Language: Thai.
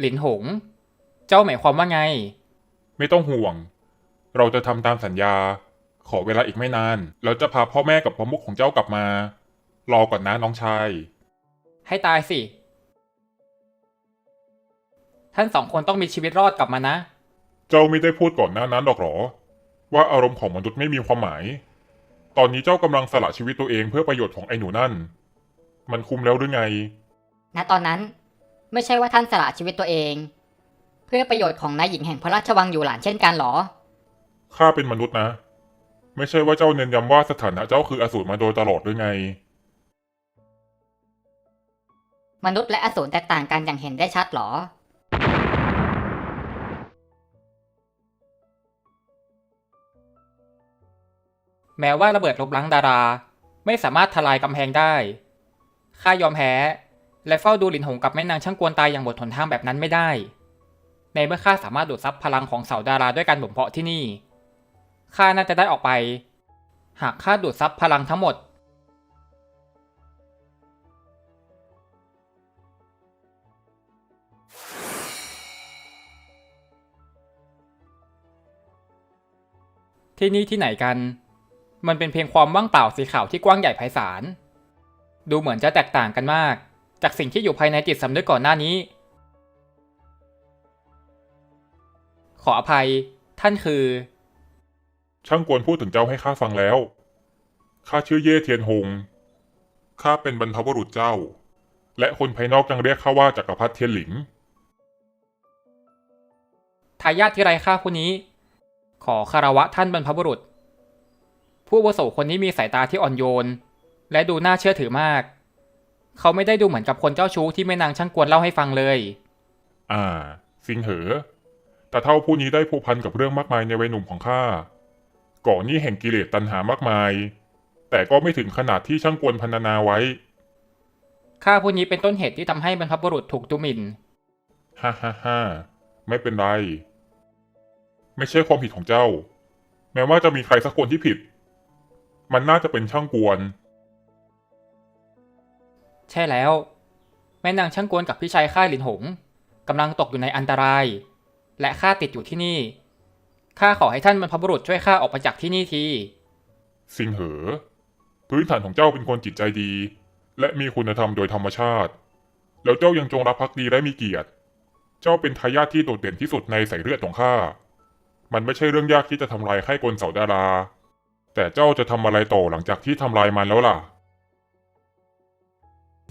หลินหง เจ้าหมายความว่าไง ไม่ต้องห่วง เราจะทำตามสัญญา ขอเวลาอีกไม่นาน แล้วจะพาพ่อแม่กับพ่อมุกของเจ้ากลับมา รอก่อนนะน้องชาย ให้ตายสิ ท่านสองคนต้องมีชีวิตรอดกลับมานะ เจ้าไม่ได้พูดก่อนหน้านั้นหรอกเหรอ ว่าอารมณ์ของมนุษย์ไม่มีความหมาย ตอนนี้เจ้ากำลังสละชีวิตตัวเองเพื่อประโยชน์ของไอ้หนูนั่น มันคุ้มแล้วหรือไง ณตอนนั้น ไม่ใช่ว่าท่านสละชีวิตตัวเอง เพื่อประโยชน์ของนายหญิงแห่งพระราชวังอยู่หลานเช่นกันเหรอ ข้าเป็นมนุษย์นะ ไม่ใช่ว่าเจ้าเน้นย้ำว่าสถานะเจ้าคืออสูรมาโดยตลอดหรือไง มนุษย์และอสูรแตกต่างกันอย่างเห็นได้ชัดเหรอ แม้ว่าระเบิดลบล้างดารา ไม่สามารถทลายกำแพงได้ ข้ายอมแพ้ และเฝ้าดูหลินหงกับแม่นางช่างกวนตายอย่างหมดหนทางแบบนั้นไม่ได้ ในเมื่อข้าสามารถดูดซับพลังของเสาดาราด้วยการบ่มเพาะที่นี่ ข้าน่าจะได้ออกไป หากข้าดูดซับพลังทั้งหมด ที่นี่ที่ไหนกัน มันเป็นเพียงความว่างเปล่าสีขาวที่กว้างใหญ่ไพศาล ดูเหมือนจะแตกต่างกันมาก จากสิ่งที่อยู่ภายในจิตสำนึกก่อนหน้านี้ ขออภัย ท่านคือ ช่างกวนพูดถึงเจ้าให้ข้าฟังแล้ว ข้าชื่อเย่เทียนหง ข้าเป็นบรรพบุรุษเจ้า และคนภายนอกยังเรียกข้าว่าจักรพรรดิเทียนหลิง ทายาทที่ไร้ค่าผู้นี้ ขอคารวะท่านบรรพบุรุษ ผู้อาวุโสคนนี้มีสายตาที่อ่อนโยน และดูน่าเชื่อถือมาก เขาไม่ได้ดูเหมือนกับคนเจ้าชู้ที่แม่นางช่างกวนเล่าให้ฟังเลย อ่า สิงเหอ แต่เท่าผู้นี้ได้ผูกพันกับเรื่องมากมายในวัยหนุ่มของข้าก่อนนี้แห่งกิเลสตัณหามากมาย แต่ก็ไม่ถึงขนาดที่ช่างกวนพรรณนาไว้ ข้าผู้นี้เป็นต้นเหตุที่ทำให้บรรพบุรุษถูกตุหมินฮ่าฮ่าฮ่าไม่เป็นไร ไม่ใช่ความผิดของเจ้า แม้ว่าจะมีใครสักคนที่ผิด มันน่าจะเป็นช่างกวน ใช่แล้ว แม่นางช่างกวนกับพี่ชายข้าหลินหงกำลังตกอยู่ในอันตราย และข้าติดอยู่ที่นี่ข้าขอให้ท่านบรรพบุรุษช่วยข้าออกไปจากที่นี่ที สิงเหอ พื้นฐานของเจ้าเป็นคนจิตใจดี และมีคุณธรรมโดยธรรมชาติ แล้วเจ้ายังจงรักภักดีและมีเกียรติ เจ้าเป็นทายาทที่โดดเด่นที่สุดในสายเลือดของข้า มันไม่ใช่เรื่องยากที่จะทำลายไข้กลเสาดารา แต่เจ้าจะทำอะไรต่อหลังจากที่ทำลายมันแล้วล่ะ